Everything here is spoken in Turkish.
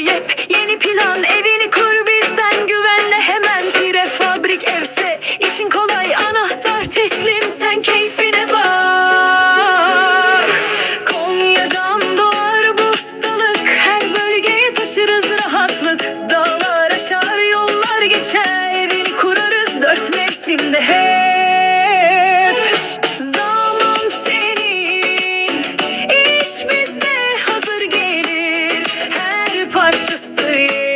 diye Yeni plan evini kur bizden güvenle. Hemen Pire fabrik evse işin kolay anahtar teslim sen keyfine bak. Konya'dan doğar bu ustalık Her bölgeye taşırız rahatlık. Dağlar aşar yollar geçer. life just to you.